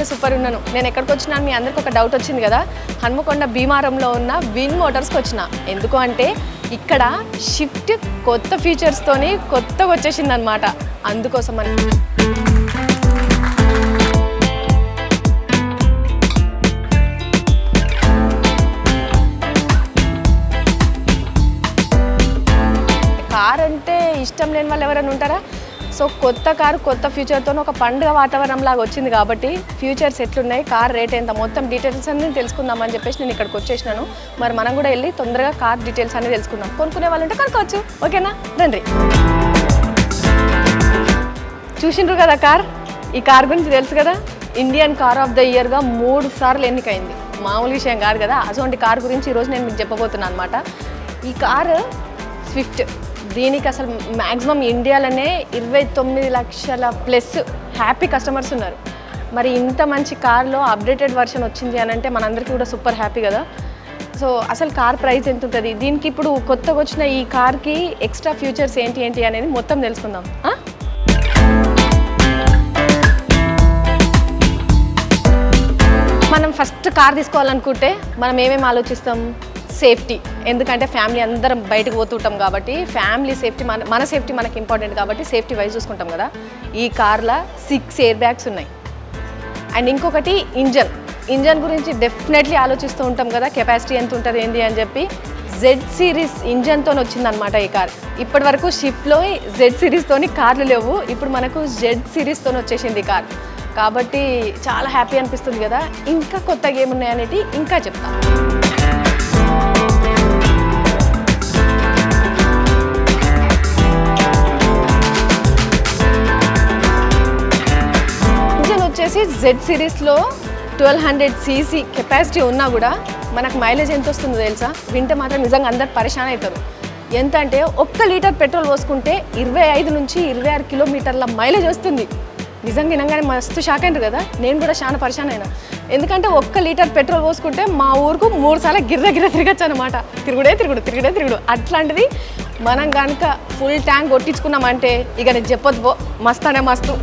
కూడా super super ఉన్నాను. నేను ఎక్కడికి వచ్చినా మీ అందరికి ఒక డౌట్ వచ్చింది కదా? హన్మకొండ భీమారంలో ఉన్న విన్ మోటార్స్కి వచ్చిన. ఎందుకు అంటే ఇక్కడ షిఫ్ట్ కొత్త ఫీచర్స్తోని కొత్తగా వచ్చేసింది అనమాట అందుకోసం అని. కార్ అంటే ఇష్టం లేని వాళ్ళు ఎవరైనా ఉంటారా? సో కొత్త కారు కొత్త ఫ్యూచర్తో ఒక పండుగ వాతావరణం లాగా వచ్చింది కాబట్టి ఫ్యూచర్స్ ఎట్లున్నాయి కార్ రేట్ ఎంత మొత్తం డీటెయిల్స్ అన్ని తెలుసుకుందామని చెప్పేసి నేను ఇక్కడికి వచ్చేసినాను. మరి మనం కూడా వెళ్ళి తొందరగా కార్ డీటెయిల్స్ అన్ని తెలుసుకుందాం. కొనుక్కునే వాళ్ళు ఉంటే కొనుక్కోవచ్చు. ఓకేనా? రండి. చూసిండ్రు కదా కార్? ఈ కార్ గురించి తెలుసు కదా? ఇండియన్ కార్ ఆఫ్ ద ఇయర్గా మూడు సార్లు ఎన్నికైంది. మామూలు విషయం కాదు కదా? అటువంటి కార్ గురించి ఈరోజు నేను మీకు చెప్పబోతున్నాను అనమాట ఈ కారు స్విఫ్ట్. దీనికి అసలు మ్యాక్సిమం ఇండియాలోనే ఇరవై తొమ్మిది లక్షల ప్లస్ హ్యాపీ కస్టమర్స్ ఉన్నారు. మరి ఇంత మంచి కార్లో అప్డేటెడ్ వర్షన్ వచ్చింది అని అంటే మనందరికీ కూడా సూపర్ హ్యాపీ కదా. సో అసలు కార్ ప్రైస్ ఎంత ఉంటుంది? దీనికి ఇప్పుడు కొత్తగా వచ్చిన ఈ కార్కి ఎక్స్ట్రా ఫ్యూచర్స్ ఏంటి ఏంటి అనేది మొత్తం తెలుసుకుందాం. మనం ఫస్ట్ కార్ తీసుకోవాలనుకుంటే మనం ఏమేమి ఆలోచిస్తాం? సేఫ్టీ. ఎందుకంటే ఫ్యామిలీ అందరం బయటకు పోతుంటాం కాబట్టి ఫ్యామిలీ సేఫ్టీ మన మన సేఫ్టీ మనకి ఇంపార్టెంట్ కాబట్టి సేఫ్టీ వైజ్ చూసుకుంటాం కదా. ఈ కార్లో సిక్స్ ఎయిర్ బ్యాగ్స్ ఉన్నాయి. అండ్ ఇంకొకటి ఇంజన్. ఇంజన్ గురించి డెఫినెట్లీ ఆలోచిస్తూ ఉంటాం కదా కెపాసిటీ ఎంత ఉంటుంది ఏంటి అని చెప్పి. జెడ్ సిరీస్ ఇంజన్తో వచ్చిందనమాట ఈ కార్. ఇప్పటి వరకు షిప్లో జెడ్ సిరీస్తోని కార్లు లేవు. ఇప్పుడు మనకు జెడ్ సిరీస్తో వచ్చేసింది ఈ కార్. కాబట్టి చాలా హ్యాపీ అనిపిస్తుంది కదా. ఇంకా కొత్తగా ఏమున్నాయి అనేది ఇంకా చెప్తాను వచ్చేసి జెడ్ సిరీస్లో ట్వెల్వ్ హండ్రెడ్ సీసీ కెపాసిటీ ఉన్నా కూడా మనకు మైలేజ్ ఎంత వస్తుందో తెలుసా? వింటే మాత్రం నిజంగా అందరు పరిశాన్ అవుతారు. ఎంత అంటే ఒక్క లీటర్ పెట్రోల్ పోసుకుంటే ఇరవై ఐదు నుంచి ఇరవై ఆరు కిలోమీటర్ల మైలేజ్ వస్తుంది. నిజంగా వినంగానే మస్తు షాక్ అంటారు కదా? నేను కూడా చాలా పరిశాన్ అయినా. ఎందుకంటే ఒక్క లీటర్ పెట్రోల్ పోసుకుంటే మా ఊరుకు మూడు సార్లు గిర్ర గిర్ర తిరగచ్చు అనమాట తిరుగుడే తిరుగుడు తిరుగుడే తిరుగుడు. అట్లాంటిది మనం కనుక ఫుల్ ట్యాంక్ కొట్టించుకున్నామంటే ఇక నేను చెప్పొద్దు పో. మస్తు అనే మస్తు.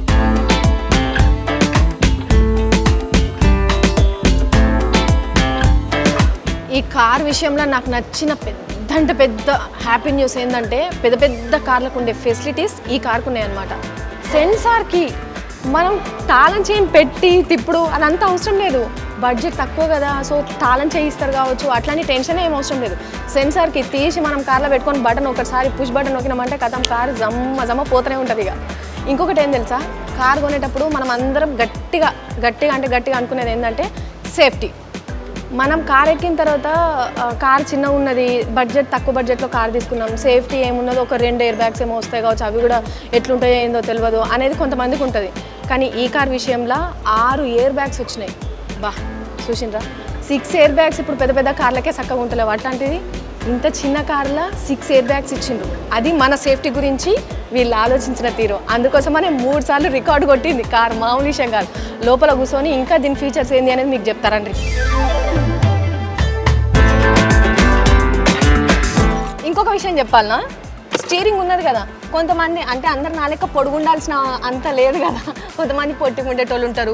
ఈ కార్ విషయంలో నాకు నచ్చిన పెద్ద అంటే పెద్ద హ్యాపీ న్యూస్ ఏంటంటే పెద్ద పెద్ద కార్లకు ఉండే ఫెసిలిటీస్ ఈ కార్కు ఉన్నాయన్నమాట. సెన్సార్కి మనం తాళం చేయి పెట్టి తిప్పుడు అదంతా అవసరం లేదు. బడ్జెట్ తక్కువ కదా సో తాళం చేయిస్తారు కావచ్చు అట్లాంటి టెన్షన్ ఏం అవసరం లేదు. సెన్సార్కి తీసి మనం కార్లో పెట్టుకొని బటన్ ఒకసారి పుష్ బటన్ నొక్కినామంటే కథం కార్ జమ్మ జమ్మ పోతూనే ఉంటుంది ఇక. ఇంకొకటి ఏం తెలుసా? కార్ కొనేటప్పుడు మనం అందరం గట్టిగా గట్టిగా అంటే గట్టిగా అనుకునేది ఏంటంటే సేఫ్టీ మనం కార్ ఎక్కిన తర్వాత కార్ చిన్న ఉన్నది బడ్జెట్ తక్కువ బడ్జెట్లో కార్ తీసుకున్నాం సేఫ్టీ ఏమున్నదో ఒక రెండు ఎయిర్ బ్యాగ్స్ ఏమో వస్తాయి కావచ్చు అవి కూడా ఎట్లుంటాయో ఏందో తెలియదు అనేది కొంతమందికి ఉంటుంది. కానీ ఈ కార్ విషయంలో ఆరు ఎయిర్ బ్యాగ్స్ వచ్చినాయి. బా చూసిండ్రా? సిక్స్ ఎయిర్ బ్యాగ్స్ ఇప్పుడు పెద్ద పెద్ద కార్లకే చక్కగా ఉంటలేవు. అట్లాంటిది ఇంత చిన్న కార్లో సిక్స్ ఎయిర్ బ్యాగ్స్ ఇచ్చిండ్రు. అది మన సేఫ్టీ గురించి వీళ్ళు ఆలోచించిన తీరు. అందుకోసమనే మూడు సార్లు రికార్డు కొట్టింది కార్. మామూలు విషయం కాదు. లోపల కూర్చొని ఇంకా దీని ఫీచర్స్ ఏంది అనేది మీకు చెప్తారండి. ఇంకొక విషయం చెప్పాలనా? స్టీరింగ్ ఉన్నది కదా. కొంతమంది అంటే అందరు నా లెక్క పొడుగుండాల్సిన అంత లేదు కదా. కొంతమంది పొట్టుకుండేటోళ్ళు ఉంటారు.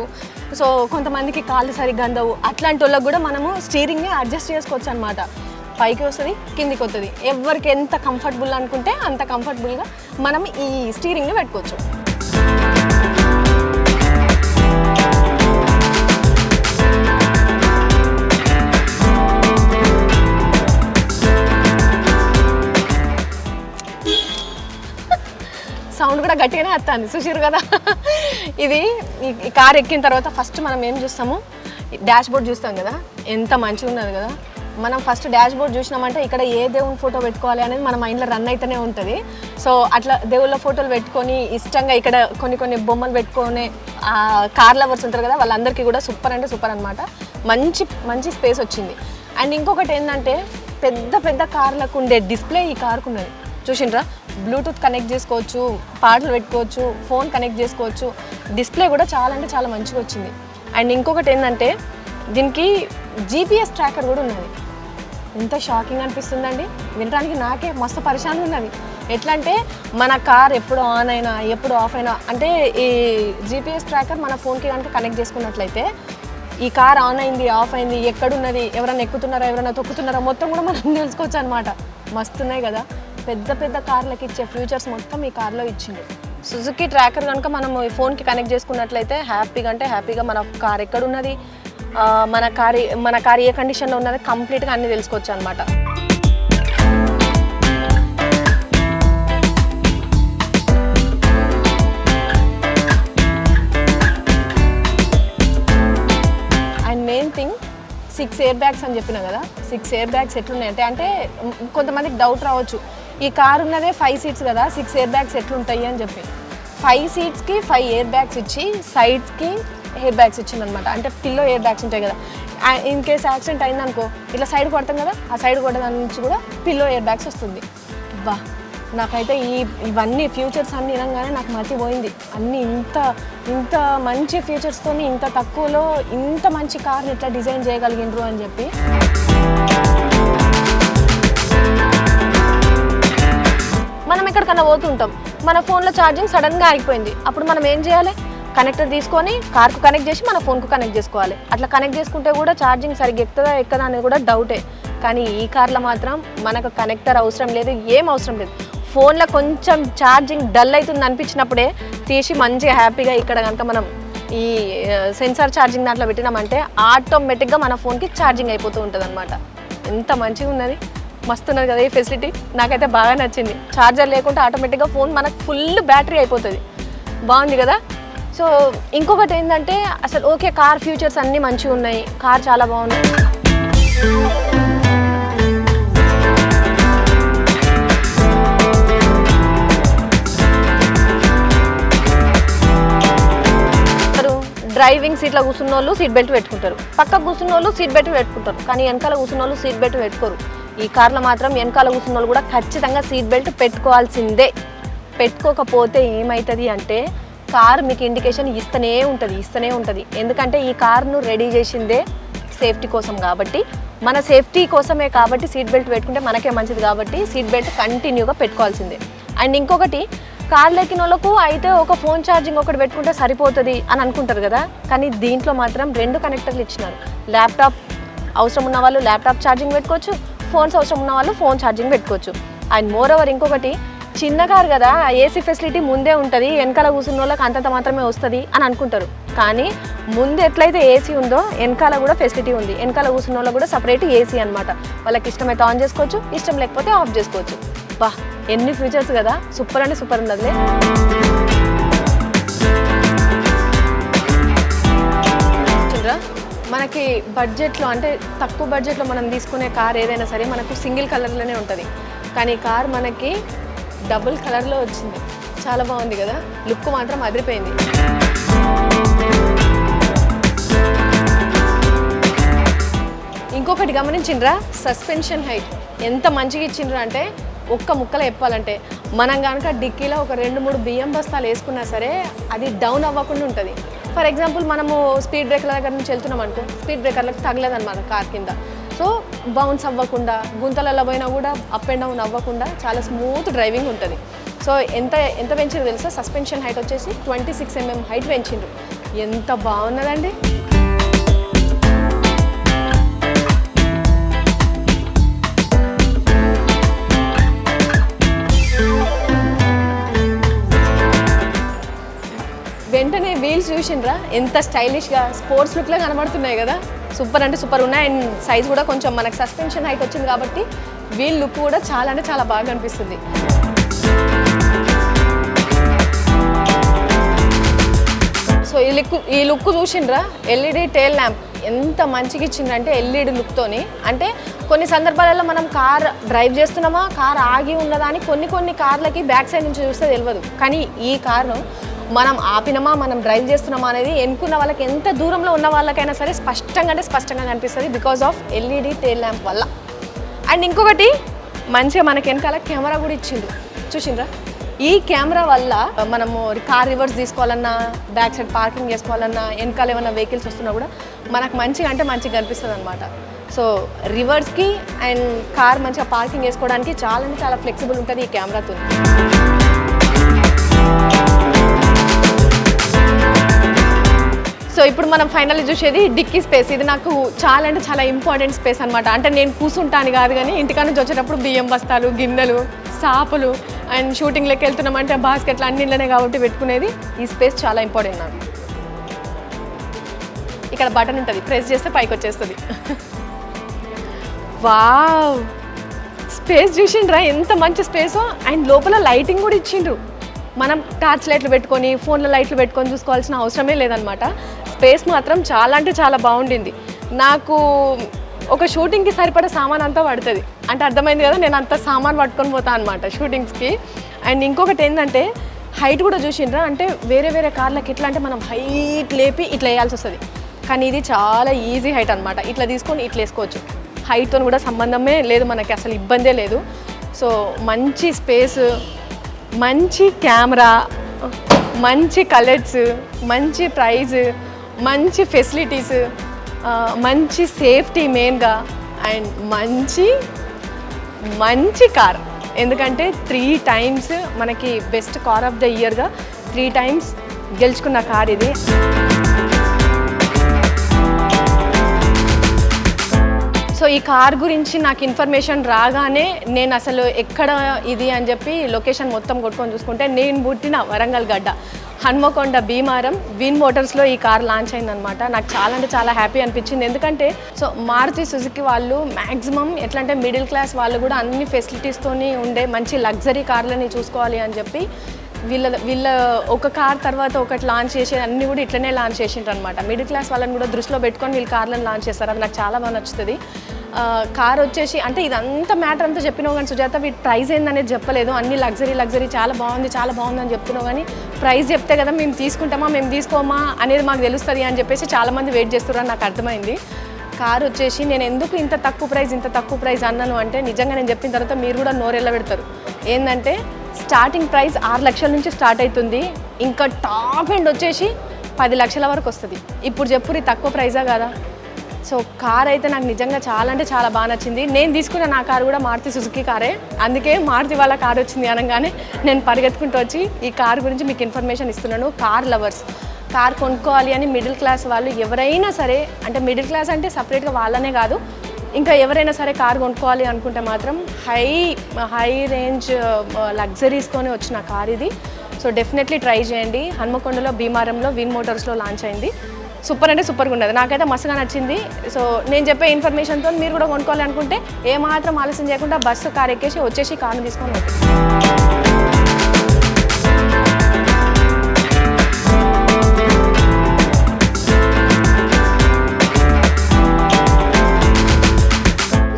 సో కొంతమందికి కాళ్ళు సరిగ్గా అందవు. అట్లాంటి వాళ్ళకి కూడా మనము స్టీరింగ్ని అడ్జస్ట్ చేసుకోవచ్చు అనమాట పైకి వస్తుంది కిందికి వస్తుంది ఎవరికి ఎంత కంఫర్టబుల్ అనుకుంటే అంత కంఫర్టబుల్గా మనం ఈ స్టీరింగ్ని పెట్టుకోవచ్చు. కూడా గట్టిగానే వస్తుంది చూసారు కదా? ఇది ఈ- కార్ ఎక్కిన తర్వాత ఫస్ట్ మనం ఏం చూస్తాము? డాష్ బోర్డ్ చూస్తాం కదా? ఎంత మంచిగా ఉన్నది కదా? మనం ఫస్ట్ డాష్ బోర్డ్ చూసినామంటే ఇక్కడ ఏ దేవుని ఫోటో పెట్టుకోవాలి అనేది మన మైండ్లో రన్ అయితేనే ఉంటుంది. సో అట్లా దేవుళ్ళ ఫోటోలు పెట్టుకొని ఇష్టంగా ఇక్కడ కొన్ని కొన్ని బొమ్మలు పెట్టుకొని కార్ లవర్స్ ఉంటారు కదా? వాళ్ళందరికీ కూడా సూపర్ అంటే సూపర్ అనమాట మంచి మంచి స్పేస్ వచ్చింది. అండ్ ఇంకొకటి ఏంటంటే పెద్ద పెద్ద కార్లకు ఉండే డిస్ప్లే ఈ కార్కు ఉన్నది. చూసిండ్రా? బ్లూటూత్ కనెక్ట్ చేసుకోవచ్చు పాటలు పెట్టుకోవచ్చు ఫోన్ కనెక్ట్ చేసుకోవచ్చు. డిస్ప్లే కూడా చాలా అంటే చాలా మంచిగా వచ్చింది. అండ్ ఇంకొకటి ఏంటంటే దీనికి జీపీఎస్ ట్రాకర్ కూడా ఉన్నది. ఎంత షాకింగ్ అనిపిస్తుందండి. వినడానికి నాకే మస్తు పరిశాన్ ఉన్నది. ఎట్లా అంటే మన కార్ ఎప్పుడు ఆన్ అయినా ఎప్పుడు ఆఫ్ అయినా అంటే ఈ జీపీఎస్ ట్రాకర్ మన ఫోన్కి కనుక కనెక్ట్ చేసుకున్నట్లయితే ఈ కార్ ఆన్ అయింది ఆఫ్ అయింది ఎక్కడున్నది ఎవరైనా ఎక్కుతున్నారా ఎవరైనా తొక్కుతున్నారా మొత్తం కూడా మనం తెలుసుకోవచ్చు అనమాట మస్తున్నాయి కదా. పెద్ద పెద్ద కార్లకి ఇచ్చే ఫ్యూచర్స్ మొత్తం ఈ కార్లో ఇచ్చిండు. సుజుకి ట్రాకర్ కనుక మనం ఈ ఫోన్కి కనెక్ట్ చేసుకున్నట్లయితే హ్యాపీగా అంటే హ్యాపీగా మన కార్ ఎక్కడున్నది మన కార్ మన కార్ ఏ కండిషన్లో ఉన్నది కంప్లీట్గా అన్నీ తెలుసుకోవచ్చు అనమాట and main thing six air bags అని చెప్పినా కదా సిక్స్ ఎయిర్ బ్యాగ్స్ ఎట్లున్నాయంటే అంటే కొంతమందికి డౌట్ రావచ్చు. ఈ కార్ ఉన్నదే ఫైవ్ సీట్స్ కదా సిక్స్ ఎయిర్ బ్యాగ్స్ ఎట్లుంటాయి అని చెప్పి. ఫైవ్ సీట్స్కి ఫైవ్ ఎయిర్ బ్యాగ్స్ ఇచ్చి సైడ్స్కి ఎయిర్ బ్యాగ్స్ ఇచ్చిందనమాట. అంటే పిల్లో ఎయిర్ బ్యాగ్స్ ఉంటాయి కదా. ఇన్ కేస్ యాక్సిడెంట్ అయిందనుకో ఇట్లా సైడ్ కొడతాం కదా ఆ సైడ్ కొట్టడం నుంచి కూడా పిల్లో ఎయిర్ బ్యాగ్స్ వస్తుంది. బా నాకైతే ఈ ఇవన్నీ ఫ్యూచర్స్ అన్ని వినంగానే నాకు మర్చిపోయింది అన్ని ఇంత ఇంత మంచి ఫ్యూచర్స్తో ఇంత తక్కువలో ఇంత మంచి కార్ని ఎట్లా డిజైన్ చేయగలిగినరు అని చెప్పి. ఎక్కడికన్నా పోతుంటాం. మన ఫోన్లో ఛార్జింగ్ సడన్గా ఆగిపోయింది అప్పుడు మనం ఏం చేయాలి? కనెక్టర్ తీసుకొని కార్కు కనెక్ట్ చేసి మన ఫోన్కు కనెక్ట్ చేసుకోవాలి. అట్లా కనెక్ట్ చేసుకుంటే కూడా ఛార్జింగ్ సరిగ్గా ఎక్కుతుందా ఎక్కదా అనేది కూడా డౌటే. కానీ ఈ కార్లో మాత్రం మనకు కనెక్టర్ అవసరం లేదు ఏం అవసరం లేదు. ఫోన్లో కొంచెం ఛార్జింగ్ డల్ అవుతుంది అనిపించినప్పుడే తీసి మంచిగా హ్యాపీగా ఇక్కడ కనుక మనం ఈ సెన్సార్ ఛార్జింగ్ దాంట్లో పెట్టినామంటే ఆటోమేటిక్గా మన ఫోన్కి ఛార్జింగ్ అయిపోతూ ఉంటుంది అనమాట ఎంత మంచిగా ఉన్నది మస్తు ఉన్నది కదా ఈ ఫెసిలిటీ నాకైతే బాగా నచ్చింది. ఛార్జర్ లేకుంటే ఆటోమేటిక్గా ఫోన్ మనకు ఫుల్ బ్యాటరీ అయిపోతుంది. బాగుంది కదా? సో ఇంకొకటి ఏంటంటే అసలు ఓకే కార్ ఫ్యూచర్స్ అన్నీ మంచిగా ఉన్నాయి. కార్ చాలా బాగుంది డ్రైవింగ్ సీట్లో కూర్చున్న వాళ్ళు సీట్ బెల్ట్ పెట్టుకుంటారు. పక్క కూర్చున్న వాళ్ళు సీట్ బెల్ట్ పెట్టుకుంటారు. కానీ వెనకాల కూర్చున్న వాళ్ళు సీట్ బెల్ట్ పెట్టుకోరు. ఈ కార్లో మాత్రం వెనకాల కూర్చున్న వాళ్ళు కూడా ఖచ్చితంగా సీట్ బెల్ట్ పెట్టుకోవాల్సిందే. పెట్టుకోకపోతే ఏమవుతుంది అంటే కార్ మీకు ఇండికేషన్ ఇస్తూనే ఉంటుంది ఇస్తూనే ఉంటుంది. ఎందుకంటే ఈ కార్ను రెడీ చేసిందే సేఫ్టీ కోసం కాబట్టి. మన సేఫ్టీ కోసమే కాబట్టి సీట్ బెల్ట్ పెట్టుకుంటే మనకే మంచిది కాబట్టి సీట్ బెల్ట్ కంటిన్యూగా పెట్టుకోవాల్సిందే. అండ్ ఇంకొకటి కార్లు ఎక్కిన వాళ్ళకు అయితే ఒక ఫోన్ ఛార్జింగ్ ఒకటి పెట్టుకుంటే సరిపోతుంది అని అనుకుంటారు కదా. కానీ దీంట్లో మాత్రం రెండు కనెక్టర్లు ఇచ్చినారు. ల్యాప్టాప్ అవసరం ఉన్న వాళ్ళు ల్యాప్టాప్ ఛార్జింగ్ పెట్టుకోవచ్చు ఫోన్స్ అవసరం ఉన్న వాళ్ళు ఫోన్ ఛార్జింగ్ పెట్టుకోవచ్చు. అండ్ మోర్ ఓవర్ ఇంకొకటి చిన్న కారు కదా ఏసీ ఫెసిలిటీ ముందే ఉంటుంది వెనకాల కూర్చున్న వాళ్ళకి అంతంత మాత్రమే వస్తుంది అని అనుకుంటారు. కానీ ముందు ఎట్లయితే ఏసీ ఉందో వెనకాల కూడా ఫెసిలిటీ ఉంది. వెనకాల కూర్చున్న వాళ్ళకి కూడా సపరేట్ ఏసీ అనమాట వాళ్ళకి ఇష్టమైతే ఆన్ చేసుకోవచ్చు ఇష్టం లేకపోతే ఆఫ్ చేసుకోవచ్చు. బా ఎన్ని ఫీచర్స్ కదా సూపర్ అంటే సూపర్ ఉన్నది మనకి బడ్జెట్లో అంటే తక్కువ బడ్జెట్లో మనం తీసుకునే కార్ ఏదైనా సరే మనకు సింగిల్ కలర్లోనే ఉంటుంది. కానీ కార్ మనకి డబుల్ కలర్లో వచ్చింది. చాలా బాగుంది కదా? లుక్ మాత్రం అదిరిపోయింది. ఇంకొకటి గమనించిండ్రా? సస్పెన్షన్ హైట్ ఎంత మంచిగా ఇచ్చిండ్రా అంటే ఒక్క ముక్కలో చెప్పాలంటే. మనం కనుక డిక్కీలో ఒక రెండు మూడు బియ్యం బస్తాలు వేసుకున్నా సరే అది డౌన్ అవ్వకుండా ఉంటుంది. ఫర్ ఎగ్జాంపుల్ మనము స్పీడ్ బ్రేకర్ల దగ్గర నుంచి వెళ్తున్నాం అనుకో స్పీడ్ బ్రేకర్లకు తగలేదన్నమాట కార్ కింద. సో బౌన్స్ అవ్వకుండా గుంతలలో పోయినా కూడా అప్ అండ్ డౌన్ అవ్వకుండా చాలా స్మూత్ డ్రైవింగ్ ఉంటుంది. సో ఎంత ఎంత పెంచారు తెలుసా? సస్పెన్షన్ హైట్ వచ్చేసి ట్వంటీ సిక్స్ ఎంఎం హైట్ పెంచిండ్రు ఎంత బాగున్నదండి! వెంటనే వీల్స్ చూసిండ్రా. ఎంత స్టైలిష్గా స్పోర్ట్స్ లుక్లో కనబడుతున్నాయి కదా. సూపర్ అంటే సూపర్ ఉన్నాయి. అండ్ సైజ్ కూడా కొంచెం మనకు సస్పెన్షన్ హైట్ వచ్చింది కాబట్టి వీల్ లుక్ కూడా చాలా అంటే చాలా బాగా అనిపిస్తుంది. సో ఈ లుక్ ఈ లుక్ చూసిండ్రా. ఎల్ఈడి టేల్ ల్యాంప్ ఎంత మంచిగా ఇచ్చిందంటే ఎల్ఈడి లుక్తోని. అంటే కొన్ని సందర్భాలలో మనం కార్ డ్రైవ్ చేస్తున్నామా కార్ ఆగి ఉన్నదా అని కొన్ని కొన్ని కార్లకి బ్యాక్ సైడ్ నుంచి చూస్తే తెలియదు. కానీ ఈ కార్ను మనం ఆపినమా మనం డ్రైవ్ చేస్తున్నామా అనేది ఎన్నుకున్న వాళ్ళకి ఎంత దూరంలో ఉన్న వాళ్ళకైనా సరే స్పష్టంగా అంటే స్పష్టంగా కనిపిస్తుంది because of LED tail lamp వల్ల. అండ్ ఇంకొకటి మంచిగా మనకి వెనకాల కెమెరా కూడా ఇచ్చిండు చూసిండ్రా? ఈ కెమెరా వల్ల మనము కార్ రివర్స్ తీసుకోవాలన్నా బ్యాక్ సైడ్ పార్కింగ్ చేసుకోవాలన్నా వెనకాల ఏమైనా వెహికల్స్ వస్తున్నా కూడా మనకు మంచిగా అంటే మంచిగా కనిపిస్తుంది అనమాట సో రివర్స్కి అండ్ కార్ మంచిగా పార్కింగ్ చేసుకోవడానికి చాలా అంటే చాలా ఫ్లెక్సిబుల్ ఉంటుంది ఈ కెమెరాతో సో ఇప్పుడు మనం ఫైనల్ చూసేది డిక్కీ స్పేస్ ఇది నాకు చాలా అంటే చాలా ఇంపార్టెంట్ స్పేస్ అనమాట అంటే నేను కూర్చుంటాను కాదు కానీ ఇంటికాడ నుంచి వచ్చేటప్పుడు బియ్యం బస్తాలు గిన్నెలు చాపలు అండ్ షూటింగ్ లెక్క వెళ్తున్నామంటే బాస్కెట్లు అన్నింటిలోనే కాబట్టి పెట్టుకునేది ఈ స్పేస్ చాలా ఇంపార్టెంట్ నాకు. ఇక్కడ బటన్ ఉంటుంది. ప్రెస్ చేస్తే పైకి వచ్చేస్తుంది. వావ్! స్పేస్ చూసిండ్రా? ఎంత మంచి స్పేసో అండ్ లోపల లైటింగ్ కూడా ఇచ్చిండ్రు. మనం టార్చ్ లైట్లు పెట్టుకొని ఫోన్లో లైట్లు పెట్టుకొని చూసుకోవాల్సిన అవసరమే లేదనమాట స్పేస్ మాత్రం చాలా అంటే చాలా బాగుండింది. నాకు ఒక షూటింగ్కి సరిపడే సామాన్ అంతా పడుతుంది. అంటే అర్థమైంది కదా నేను అంత సామాన్ పట్టుకొని పోతా అనమాట షూటింగ్స్కి. అండ్ ఇంకొకటి ఏంటంటే హైట్ కూడా చూసిండ్రా అంటే వేరే వేరే కార్లకి ఎట్లా అంటే మనం హైట్ లేపి ఇట్లా వేయాల్సి వస్తుంది. కానీ ఇది చాలా ఈజీ హైట్ అనమాట ఇట్లా తీసుకొని ఇట్లా వేసుకోవచ్చు. హైట్తో కూడా సంబంధమే లేదు మనకి అసలు ఇబ్బందే లేదు. సో మంచి స్పేస్ మంచి కెమెరా మంచి కలర్స్ మంచి ప్రైజ్ మంచి ఫెసిలిటీస్ మంచి సేఫ్టీ మెయిన్గా అండ్ మంచి మంచి కార్ ఎందుకంటే త్రీ టైమ్స్ మనకి బెస్ట్ కార్ ఆఫ్ ద ఇయర్గా త్రీ టైమ్స్ గెలుచుకున్న కార్ ఇది. సో ఈ కార్ గురించి నాకు ఇన్ఫర్మేషన్ రాగానే నేను అసలు ఎక్కడ ఇది అని చెప్పి లొకేషన్ మొత్తం కొట్టుకొని చూసుకుంటే నేను పుట్టిన వరంగల్ గడ్డ. హన్మకొండ భీమారం విన్ మోటార్స్లో ఈ కార్ లాంచ్ అయిందనమాట నాకు చాలా అంటే చాలా హ్యాపీ అనిపించింది. ఎందుకంటే సో మారుతి సుజుకి వాళ్ళు మ్యాక్సిమం ఎట్లా అంటే మిడిల్ క్లాస్ వాళ్ళు కూడా అన్ని ఫెసిలిటీస్తోని ఉండే మంచి లగ్జరీ కార్లని చూసుకోవాలి అని చెప్పి వీళ్ళ వీళ్ళ ఒక కార్ తర్వాత ఒకటి లాంచ్ చేసి అన్ని కూడా ఇట్లనే లాంచ్ చేసిండ్రు అనమాట మిడిల్ క్లాస్ వాళ్ళని కూడా దృష్టిలో పెట్టుకొని వీళ్ళు కార్లను లాంచ్ చేస్తారు. అది నాకు చాలా బాగా నచ్చుతుంది. కార్ వచ్చేసి అంటే ఇదంతా మ్యాటర్ అంతా చెప్పినావు కానీ సుజాత వీటి ప్రైస్ ఏందనేది చెప్పలేదు. అన్ని లగ్జరీ లగ్జరీ చాలా బాగుంది చాలా బాగుంది అని చెప్తున్నావు కానీ ప్రైస్ చెప్తే కదా మేము తీసుకుంటామా మేము తీసుకోమా అనేది మాకు తెలుస్తుంది అని చెప్పేసి చాలామంది వెయిట్ చేస్తున్నారని నాకు అర్థమైంది. కార్ వచ్చేసి నేను ఎందుకు ఇంత తక్కువ ప్రైస్ ఇంత తక్కువ ప్రైస్ అన్నాను అంటే నిజంగా నేను చెప్పిన తర్వాత మీరు కూడా నోరెళ్ళ పెడతారు. ఏంటంటే స్టార్టింగ్ ప్రైస్ ఆరు లక్షల నుంచి స్టార్ట్ అవుతుంది ఇంకా టాప్ ఎండ్ వచ్చేసి పది లక్షల వరకు వస్తుంది. ఇప్పుడు చెప్పురి తక్కువ ప్రైజా కదా? సో కార్ అయితే నాకు నిజంగా చాలా అంటే చాలా బాగా నచ్చింది. నేను తీసుకున్న నా కారు కూడా మారుతి సుజుకి కారే. అందుకే మారుతి వాళ్ళ కార్ వచ్చింది అనగానే నేను పరిగెత్తుకుంటూ వచ్చి ఈ కార్ గురించి మీకు ఇన్ఫర్మేషన్ ఇస్తున్నాను. కార్ లవర్స్ కార్ కొనుక్కోవాలి అని మిడిల్ క్లాస్ వాళ్ళు ఎవరైనా సరే అంటే మిడిల్ క్లాస్ అంటే సపరేట్గా వాళ్ళనే కాదు ఇంకా ఎవరైనా సరే కార్ కొనుక్కోవాలి అనుకుంటే మాత్రం హై హై రేంజ్ లగ్జరీస్తోనే వచ్చిన కార్ ఇది. సో డెఫినెట్లీ ట్రై చేయండి. హన్మకొండలో భీమారంలో విన్ మోటార్స్లో లాంచ్ అయింది. సూపర్ అంటే సూపర్గా ఉండదు. నాకైతే మస్తుగా నచ్చింది. సో నేను చెప్పే ఇన్ఫర్మేషన్తో మీరు కూడా కొనుక్కోవాలి అనుకుంటే ఏమాత్రం ఆలస్యం చేయకుండా బస్సు కార్ ఎక్కేసి వచ్చేసి కార్ని తీసుకొని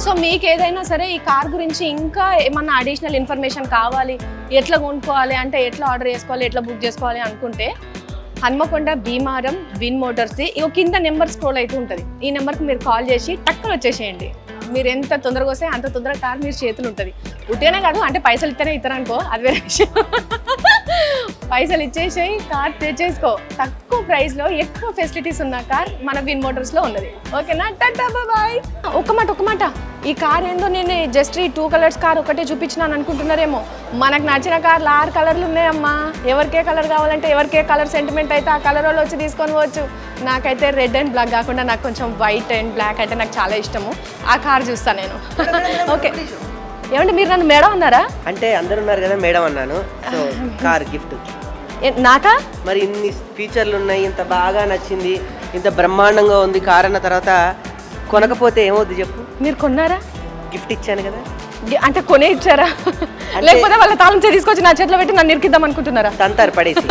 సో మీకు ఏదైనా సరే ఈ కార్ గురించి ఇంకా ఏమన్నా అడిషనల్ ఇన్ఫర్మేషన్ కావాలి ఎట్లా కొనుక్కోవాలి అంటే ఎట్లా ఆర్డర్ చేసుకోవాలి ఎట్లా బుక్ చేసుకోవాలి అనుకుంటే హన్మకొండ భీమారం విన్ మోటార్స్ది ఇక కింద నెంబర్ స్క్రోల్ అయితే ఉంటుంది. ఈ నెంబర్కి మీరు కాల్ చేసి టక్కున వచ్చేసేయండి. మీరు ఎంత తొందరగా వస్తే అంత తొందరగా కార్ మీరు చేతులు ఉంటుంది. ఉట్టిగానే కాదు అంటే పైసలు ఇస్తేనే ఇస్తారనుకో అది వేరే విషయం. పైసలు ఇచ్చేసేయి కార్ తెచ్చేసుకో. తక్కువ ప్రైస్లో ఎక్కువ ఫెసిలిటీస్ ఉన్న కార్ మన విన్ మోటార్స్లో ఉన్నది. ఓకేనా? Tata bye. ఒక్క మాట ఒక్క మాట. ఈ కార్ ఏందో నేను జస్ట్ ఈ టూ కలర్స్ కార్ ఒకటే చూపించినాను అనుకుంటున్నారేమో. మనకు నచ్చిన కార్లు ఆరు కలర్లు ఉన్నాయమ్మా. ఎవరికే కలర్ కావాలంటే ఎవరికే కలర్ సెంటిమెంట్ అయితే ఆ కలర్ వాళ్ళు వచ్చి తీసుకొని పోవచ్చు. నాకైతే రెడ్ అండ్ బ్లాక్ కాకుండా నాకు కొంచెం వైట్ అండ్ బ్లాక్ అంటే నాకు చాలా ఇష్టము. ఆ కార్ చూస్తాను నేను. ఓకే ఏమంటే మీరు నన్ను మేడం అన్నారా? అంటే అందరు ఉన్నారు కదా మేడం అన్నాను. సో కార్ గిఫ్ట్ నాకా? మరి ఇన్ని ఫీచర్లు ఉన్నాయి ఇంత బాగా నచ్చింది ఇంత బ్రహ్మాండంగా ఉంది కార్ అన్న తర్వాత కొనకపోతే ఏమవుద్ది చెప్పు? మీరు కొన్నారా? గిఫ్ట్ ఇచ్చాను కదా. గి- అంటే కొనే ఇచ్చారా? లేకపోతే వాళ్ళ తాళం చేతి తీసుకొచ్చి నా చేతిలో పెట్టి నన్ను ఇరికిద్దాం అనుకుంటున్నారా? తంతారు పడేసి.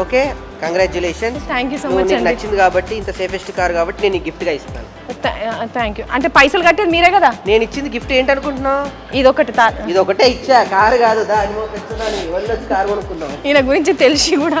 Okay? Congratulations thank you so much నచ్చింది కాబట్టి ఇంత సేఫెస్ట్ కార్ కాబట్టి నేను గిఫ్ట్గా ఇస్తాను. థ్యాంక్ యూ అంటే పైసలు కట్టేది మీరే కదా? నేను ఇచ్చింది గిఫ్ట్ ఏంటనుకుంటున్నావు? ఇది ఒకటి తా ఇది ఒకటే ఇచ్చా. కారు కాదు దా అని పెట్టుకున్నాను ఎవరిని వచ్చి కారు కొనుక్కుందాం? ఈయన గురించి తెలిసి కూడా